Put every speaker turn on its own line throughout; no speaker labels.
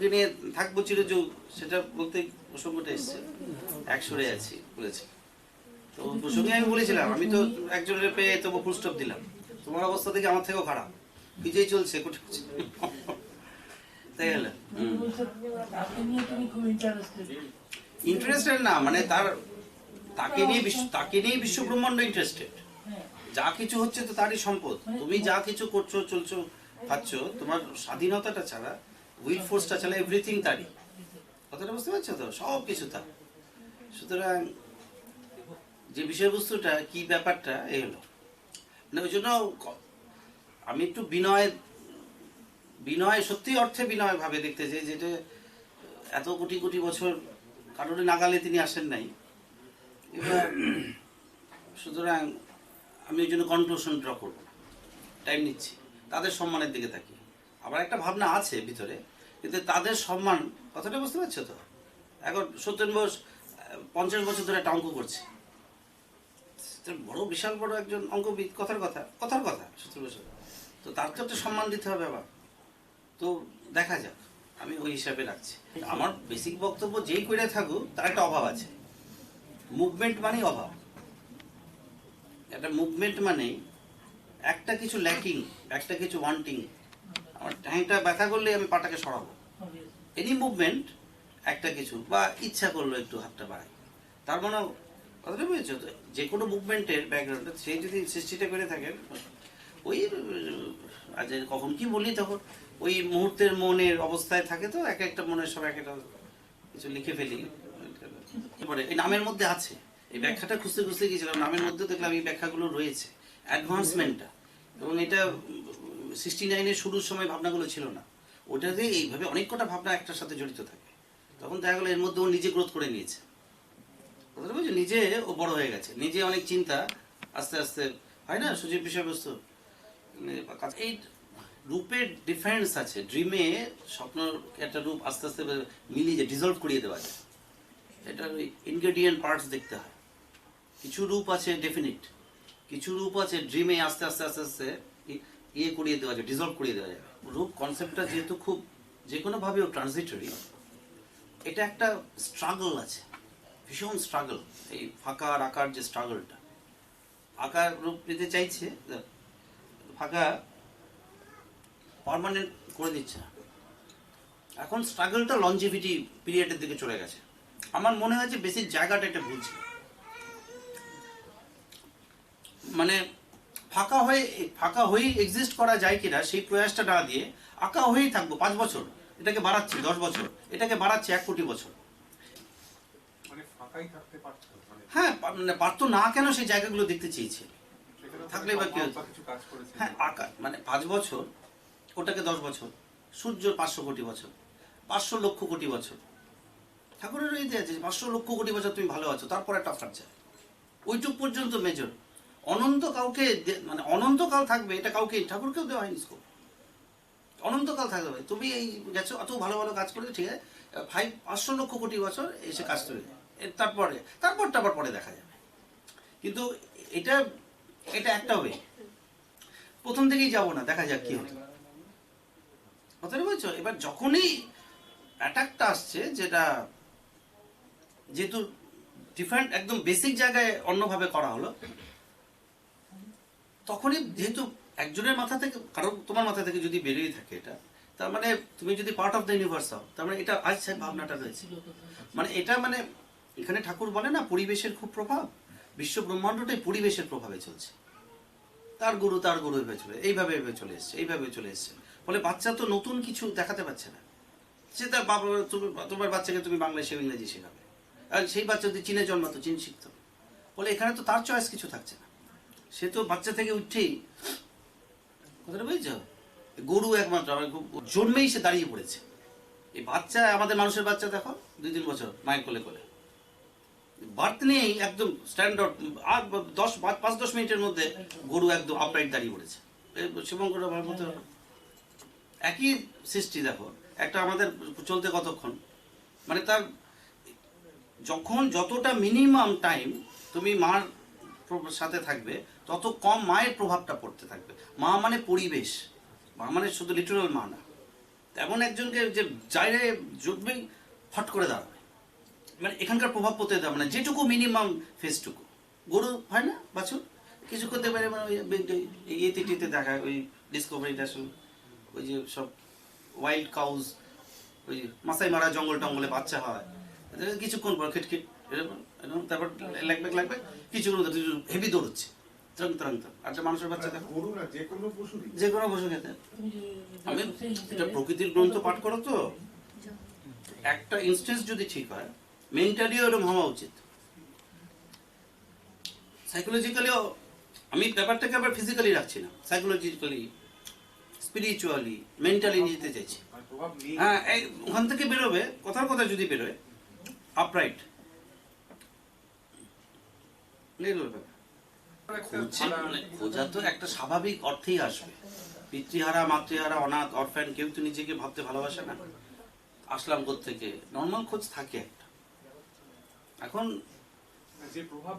ঠাকুরকে নিয়ে থাকব চিরযুগ সেটা বলতে প্রসঙ্গটা এসছে। একসরে আছি, বলেছি। তো প্রসঙ্গে আমি বলেছিলাম, আমি তো একজনের পেয়ে তবু ফুল স্টপ দিলাম। তোমার অবস্থা থেকে আমার থেকেও খারাপ। বিজয় চলছে
ইন্টারেস্টেড
না মানে তার, তাকে নিয়ে বিশ্ব তাকে নিয়ে বিশ্ব ব্রহ্মাণ্ড ইন্টারেস্টেড যা কিছু হচ্ছে তো তারই সম্পদ। তুমি যা কিছু করছ, চলছো তোমার স্বাধীনতাটা ছাড়া উইল ফোর্সটা ছাড়া এভরিথিং তারই। কথাটা বুঝতে পারছ তো? সব কিছু তার। সুতরাং যে বিষয়বস্তুটা, কি ব্যাপারটা এই হলো। মানে ওই জন্য আমি একটু বিনয় বিনয় সত্যি অর্থে বিনয় ভাবে দেখতে চাই যেটা এত কোটি কোটি বছর কারোর নাগালে তিনি আসেন নাই। এবার সুতরাং আমি ওই জন্য কনক্লুশন ড্র করব। টাইম নিচ্ছি। তাদের সম্মানের দিকে তাকিয়ে। আবার একটা ভাবনা আছে ভিতরে। কিন্তু তাদের সম্মান, কথাটা বুঝতে পারছ তো? এখন সত্যেন বোস, পঞ্চাশ বছর ধরে একটা অঙ্ক করছে। বড়, বিশাল, বড় একজন অঙ্কবিদ, কথার কথা কথার কথা, সত্যেন বোস তো তার তো একটা সম্মান দিতে হবে আবার। তো দেখা যাক, আমি ওই হিসাবে রাখছি। আমার বেসিক বক্তব্য যেই করে থাকুক, তার একটা অভাব আছে। মুভমেন্ট মানেই অভাব। একটা মুভমেন্ট মানেই একটা কিছু ল্যাকিং একটা কিছু ওয়ান্টিং আমার ট্যাংটা ব্যথা করলে আমি পাটাকে সরাবো। এনি মুভমেন্ট একটা কিছু বা ইচ্ছা করল একটু হাতটা বাড়াই। তার মানে কথাটা বুঝেছ তো? যে কোনো মুভমেন্টের ব্যাকগ্রাউন্ডে সে যদি সৃষ্টিটা করে থাকেন ওই আজ কখন কি বলি তখন ওই মুহূর্তের মনের অবস্থায় থাকে তো এক একটা মনের সব এক একটা কিছু লিখে ফেলি। এবারে এই নামের মধ্যে আছে। এই ব্যাখ্যাটা খুঁজতে খুঁজতে গিয়েছিলাম নামের মধ্যে দেখলাম এই ব্যাখ্যাগুলো রয়েছে অ্যাডভান্সমেন্টটা এবং এটা সিক্সটি নাইনের শুরুর সময় ভাবনাগুলো ছিল না। ওটাতে এইভাবে অনেক কটা ভাবনা একটার সাথে জড়িত থাকে। তখন দেখা গেলো এর মধ্যে ও নিজে গ্রোথ করে নিয়েছে। কথাটা নিজে ও বড় হয়ে গেছে। নিজে অনেক চিন্তা, আস্তে আস্তে, হয় না? সুযোগ বিষয়বস্তু। মানে এই রূপের ডিফারেন্স আছে। ড্রিমে স্বপ্ন একটা রূপ আস্তে আস্তে মিলিয়ে যায় ডিজলভ করিয়ে দেওয়া যায়। এটার ইনগ্রেডিয়েন্ট পার্টস দেখতে হয়। কিছু রূপ আছে ডেফিনিট কিছু রূপ আছে ড্রিমে আস্তে আস্তে আস্তে আস্তে ইয়ে করিয়ে দেওয়া যায় ডিজলভ করিয়ে দেওয়া যায় রূপ কনসেপ্টটা যেহেতু খুব যে কোনোভাবেও ট্রানজিটরি এটা একটা স্ট্রাগল আছে, ভীষণ স্ট্রাগল এই ফাঁকা আর আকার যে স্ট্রাগলটা আকার রূপ নিতে চাইছে ফাঁকা পারমানেন্ট করে দিচ্ছে এখন স্ট্রাগলটা লঞ্জিভিটি পিরিয়ডের দিকে চলে গেছে। আমার মনে হয় যে বেশি জায়গাটা এটা ভুল ছিল। মানে ফাঁকা হয়ে ফাঁকা হয়েই এক্সিস্ট করা যায় কিনা সেই প্রয়াসটা না দিয়ে আঁকা হয়েই থাকব পাঁচ বছর। এটাকে বাড়াচ্ছি দশ বছর। এটাকে বাড়াচ্ছি এক কোটি বছর।
মানে মানে
হ্যাঁ মানে পারতো না কেন সেই জায়গাগুলো দেখতে চেয়েছে? থাকলে বা কি হ্যাঁ আঁকা মানে পাঁচ বছর ওটাকে দশ বছর। সূর্য পাঁচশো কোটি বছর পাঁচশো লক্ষ কোটি বছর। ঠাকুরের এই আছে যে পাঁচশো লক্ষ কোটি বছর তুমি ভালো আছো তারপর একটা ফাট যায় ওইটুক পর্যন্ত মেজর অনন্ত কাউকে মানে অনন্তকাল থাকবে, এটা কাউকে, ঠাকুরকেও দেওয়া হয়নি স্কোপ অনন্তকাল থাকবে তুমি এই গেছো অত ভালো ভালো কাজ করেছ ঠিক আছে। ফাইভ পাঁচশো লক্ষ কোটি বছর এসে কাজ তৈরি তারপরে তারপরটা আবার পরে দেখা যাবে। কিন্তু এটা এটা একটা ওয়ে প্রথম থেকেই যাব না, দেখা যাক কি হতো কথাটা বলছো? এবার যখনই অ্যাটাকটা আসছে, যেটা যেহেতু ডিফারেন্ট একদম বেসিক জায়গায় অন্যভাবে করা হলো তখনই যেহেতু একজনের মাথা থেকে কারণ তোমার মাথা থেকে যদি বেরিয়ে থাকে এটা তার মানে তুমি যদি পার্ট অফ দ্য ইউনিভার্স হও তার মানে এটা আজ ভাবনাটা রয়েছে। মানে এটা মানে এখানে ঠাকুর বলে না পরিবেশের খুব প্রভাব। বিশ্ব ব্রহ্মাণ্ডটাই পরিবেশের প্রভাবে চলছে। তার গুরু তার গুরু এভাবে চলে এইভাবে এভাবে চলে এসছে এইভাবে চলে এসছে। ফলে বাচ্চা তো নতুন কিছু দেখাতে পারছে না। সে তার বাবা তুমি তোমার বাচ্চাকে তুমি বাংলা সে ইংরেজি শেখাবে। আর সেই বাচ্চা যদি চীনে জন্মাতো চীন শিখতো। ফলে এখানে তো তার চয়েস কিছু থাকছে না। সে তো বাচ্চা থেকে উঠেই কথাটা বুঝছ? গরু একমাত্র আমার খুব জন্মেই সে দাঁড়িয়ে পড়েছে। এই বাচ্চা আমাদের মানুষের বাচ্চা দেখো দুই তিন বছর মায়ের কোলে কোলে বার্থ নিয়েই একদম স্ট্যান্ডার্ড আর দশ পাঁচ দশ মিনিটের মধ্যে গরু একদম আপরাইট দাঁড়িয়ে পড়েছে। শিবঙ্কর ভারমতো একই সৃষ্টি দেখো। একটা আমাদের চলতে কতক্ষণ? মানে তার যখন যতটা মিনিমাম টাইম তুমি মার সাথে থাকবে, তত কম মায়ের প্রভাবটা পড়তে থাকবে। মা মানে পরিবেশ, মা মানে শুধু লিটারাল মা না। এমন একজনকে যে যাইরে জুটবেই ফট করে দাঁড়াবে। মানে এখানকার প্রভাব পড়তে দেবে না যেটুকু মিনিমাম ফেসটুকু গরু হয় না, বাছুর? কিছু করতে পারে মানে ওই ইয়েতে টিতে দেখায় ওই ডিসকভারি ন্যাশনাল ওই যে সব ওয়াইল্ড কাউজ ওই মাসাই মারা জঙ্গল টঙ্গলে বাচ্চা হয়। কিছুক্ষণ পর খিটখিট। এরকম তারপর লাগবে লাগবে কিছুক্ষণ হেভি দৌড়চ্ছে। তরং তরং তরং। আচ্ছা মানুষের বাচ্চা দেখো।
যে কোনো পশুরই
যে কোনো পশু খেতে। আমি এটা প্রকৃতির গ্রন্থ পাঠ করো তো। একটা ইনস্টেন্স যদি ঠিক হয় মেন্টালিও এরকম হওয়া উচিত। সাইকোলজিক্যালিও আমি ব্যাপারটাকে আবার ফিজিক্যালি রাখছি না। সাইকোলজিক্যালি স্পিরিচুয়ালি মেন্টালি নিতে চাইছি। হ্যাঁ এই ওখান থেকে বেরোবে কথার কথা যদি বেরোয় আপরাইট
একটা
খুঁজছে মানে খোঁজা তো একটা স্বাভাবিক অর্থেই আসবে। পিতৃহারা মাতৃহারা অনাথ অরফ্যান কেউ তো নিজেকে ভাবতে ভালোবাসে না। আসলাম থেকে নর্মাল খোঁজ থাকে একটা। এখন
যে প্রভাব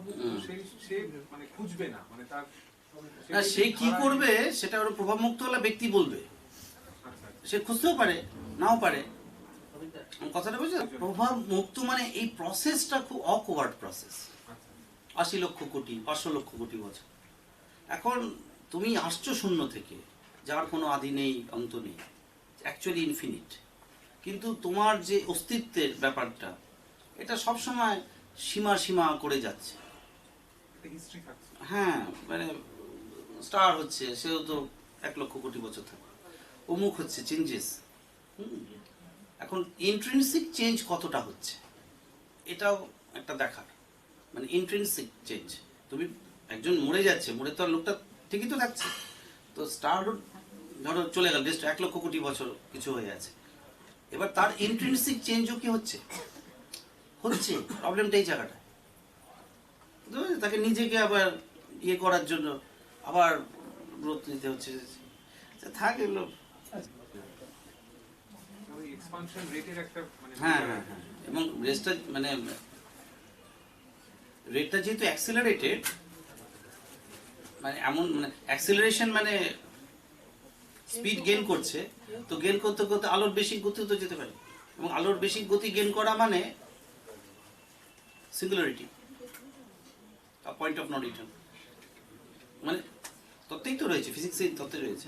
সে মানে খুঁজবে না। মানে তার
না সে কি করবে সেটা ওর প্রভাবমুক্ত হলে ব্যক্তি বলবে।
আচ্ছা, আচ্ছা।
সে খুঁজতেও পারে নাও পারে। কথাটা বুঝছ প্রভাব মুক্ত মানে এই প্রসেসটা খুব অকোয়ার্ড প্রসেস। আশি লক্ষ কোটি পাঁচশো লক্ষ কোটি বছর। এখন তুমি আসছো শূন্য থেকে যার কোনো আদি নেই অন্ত নেই। অ্যাকচুয়ালি ইনফিনিট কিন্তু তোমার যে অস্তিত্বের ব্যাপারটা এটা সবসময় সীমা সীমা করে যাচ্ছে। হ্যাঁ মানে স্টার হচ্ছে সেও তো এক লক্ষ কোটি বছর থাকে। অমুক হচ্ছে চেঞ্জেস এখন ইন্ট্রেন্সিক চেঞ্জ কতটা হচ্ছে এটাও একটা দেখার। মানে ইন্ট্রেন্সিক চেঞ্জ তুমি একজন মরে যাচ্ছে মরে তো আর লোকটা ঠিকই তো থাকছে। তো স্টার ধরো চলে গেল জাস্ট এক লক্ষ কোটি বছর কিছু হয়ে আছে এবার তার ইন্ট্রেন্সিক চেঞ্জও কি হচ্ছে? হচ্ছে প্রবলেমটা এই জায়গাটা তাকে নিজেকে আবার ইয়ে করার জন্য আবার গ্রোথ নিতে হচ্ছে। তা থাক এগুলো।
মানে
হ্যাঁ হ্যাঁ হ্যাঁ। এবং রেসটা মানে রেটটা যেহেতু অ্যাক্সিলারেটেড মানে এমন মানে অ্যাক্সিলারেশন মানে স্পিড গেন করছে, তো গেন করতে করতে আলোর বেশি গতি তো যেতে পারে। এবং আলোর বেশি গতি গেন করা মানে singularity point of no return মানে তত্ত্বেই তো রয়েছে ফিজিক্সের তত্ত্বে রয়েছে।